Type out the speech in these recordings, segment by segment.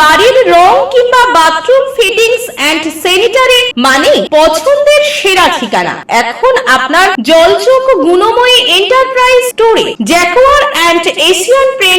বাড়ির রং কিংবা bathroom fittings and sanitary মানে পছন্দের সেরা ঠিকানা। এখন আপনার জলচোখ গুণময়ী এন্টারপ্রাইজ স্টোরে Jaquar and Asian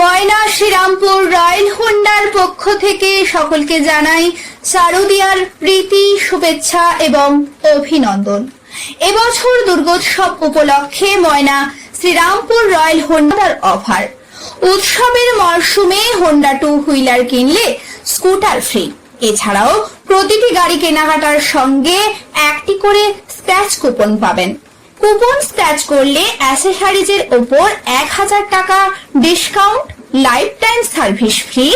Moyna Serampore royal হোন্ডার পক্ষ থেকে সকলকে জানাই শারদিয়ার প্রীতি, শুভেচ্ছা এবং অভিনন্দন। এবছর দুর্গোৎসব উপলক্ষে ময়না শ্রীরামপুর রয়্যাল হোন্ডার অফার। উৎসবের মরশুমে হোন্ডা টু হুইলার কিনলে স্কুটার ফ্রি। এছাড়াও প্রতিটি গাড়ি কেনাকাটার সঙ্গে একটি করে স্ক্র্যাচ কুপন পাবেন। কুপন স্ক্র্যাচ করলে অ্যাসেসারিজের ওপর এক হাজার টাকা discount life time service free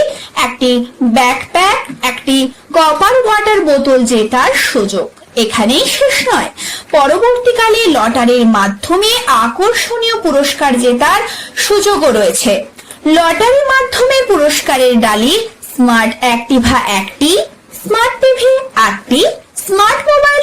একটি ব্যাকপ্যাক একটি কপার ওয়াটার বোতল জেতার সুযোগ। এখানেই শেষ নয়। পরবর্তীকালে লটারির মাধ্যমে আকর্ষণীয় পুরস্কার জেতার সুযোগও রয়েছে। লটারির মাধ্যমে পুরস্কারের ডালি স্মার্ট অ্যাক্টিভা একটি স্মার্ট টিভি আটটি smart mobile